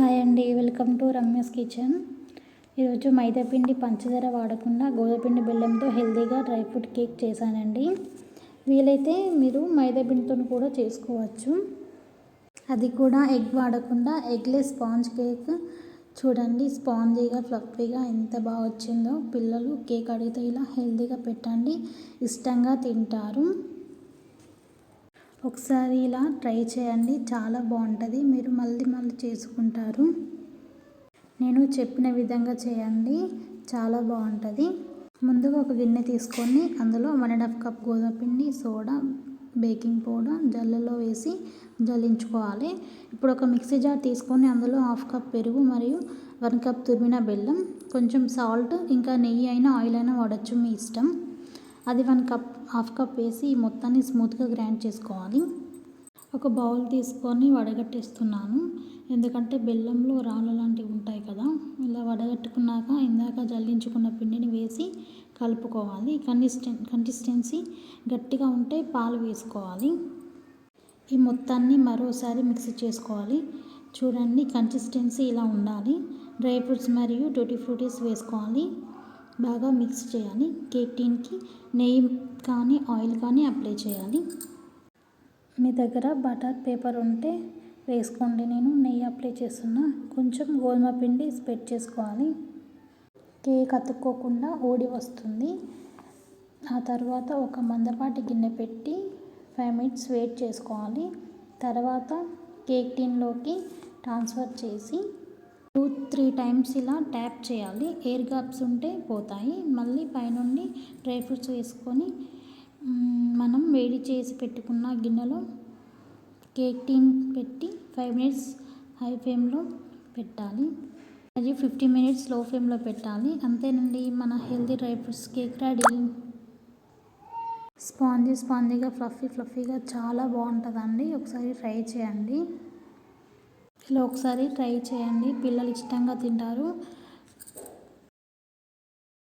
Hi అండి welcome to Ramya's kitchen. ఈరోజు మైదాపిండి పంచదార వాడకుండా గోధుమపిండి బెల్లంతో హెల్తీగా డ్రై ఫ్రూట్ కేక్ చేశానండి. వీలైతే మీరు మైదాపిండితో కూడా చేసుకోవచ్చు. అది కూడా ఎగ్ వాడకుండా ఎగ్లెస్ స్పాంజ్ కేక్. చూడండి స్పాంజీగా ఫ్లఫీగా ఎంత బాగా వచ్చిందో. పిల్లలు కేక్ అడిగితే ఇలా హెల్తీగా పెట్టండి ఇష్టంగా తింటారు. ఒకసారి ఇలా ట్రై చేయండి. చాలా బాగుంటుంది. మీరు మళ్ళీ మళ్ళీ చేసుకుంటారు. నేను చెప్పిన విధంగా చేయండి. చాలా బాగుంటుంది. ముందుగా ఒక గిన్నె తీసుకొని అందులో వన్ అండ్ హాఫ్ కప్ గోధుమ పిండి సోడా బేకింగ్ పౌడర్ జల్లలో వేసి జల్లించుకోవాలి. ఇప్పుడు ఒక మిక్సీ జార్ తీసుకొని అందులో హాఫ్ కప్ పెరుగు మరియు వన్ కప్ తురిమిన బెల్లం కొంచెం సాల్ట్ ఇంకా నెయ్యి అయినా ఆయిల్ అయినా వాడచ్చు మీ ఇష్టం. అది వన్ కప్ హాఫ్ కప్ వేసి ఈ మొత్తాన్ని స్మూత్గా గ్రైండ్ చేసుకోవాలి. ఒక బౌల్ తీసుకొని వడగట్టేస్తున్నాను. ఎందుకంటే బెల్లంలో రాళ్ళ లాంటివి ఉంటాయి కదా ఇలా వడగట్టుకున్నాక ఇందాక జల్లించుకున్న పిండిని వేసి కలుపుకోవాలి. కన్సిస్టెన్ కన్సిస్టెన్సీ గట్టిగా ఉంటే పాలు వేసుకోవాలి. ఈ మొత్తాన్ని మరోసారి మిక్స్ చేసుకోవాలి. చూడండి కన్సిస్టెన్సీ ఇలా ఉండాలి. డ్రై ఫ్రూట్స్ మరియు టూటీ ఫ్రూటీస్ వేసుకోవాలి. బాగా మిక్స్ చేయాలి. కేక్ టీన్కి నెయ్యి కానీ ఆయిల్ కానీ అప్లై చేయాలి. మీ దగ్గర బటర్ పేపర్ ఉంటే వేసుకోండి. నేను నెయ్యి అప్లై చేస్తున్నా. కొంచెం గోధుమ పిండి స్ప్రెడ్ చేసుకోవాలి. కేక్ అతుక్కోకుండా ఓడి వస్తుంది. ఆ తర్వాత ఒక మందపాటి గిన్నె పెట్టి ఫైవ్ మినిట్స్ వెయిట్ చేసుకోవాలి. తర్వాత కేక్ టీన్లోకి ట్రాన్స్ఫర్ చేసి టూ త్రీ టైమ్స్ ఇలా ట్యాప్ చేయాలి. ఎయిర్ గ్యాప్స్ ఉంటే పోతాయి. మళ్ళీ పైనుండి డ్రై ఫ్రూట్స్ వేసుకొని మనం వేడి చేసి పెట్టుకున్న గిన్నెలో కేక్ టీన్ పెట్టి ఫైవ్ మినిట్స్ హై ఫ్లేమ్లో పెట్టాలి. అది ఫిఫ్టీ మినిట్స్లో ఫ్లేమ్లో పెట్టాలి. అంతేనండి మన healthy dry fruits cake ready. Spongy స్పాంజీగా fluffy ఫ్లఫీగా చాలా బాగుంటుందండి. ఒకసారి ట్రై చేయండి. ఇలా ఒకసారి ట్రై చేయండి. పిల్లలు ఇష్టంగా తింటారు.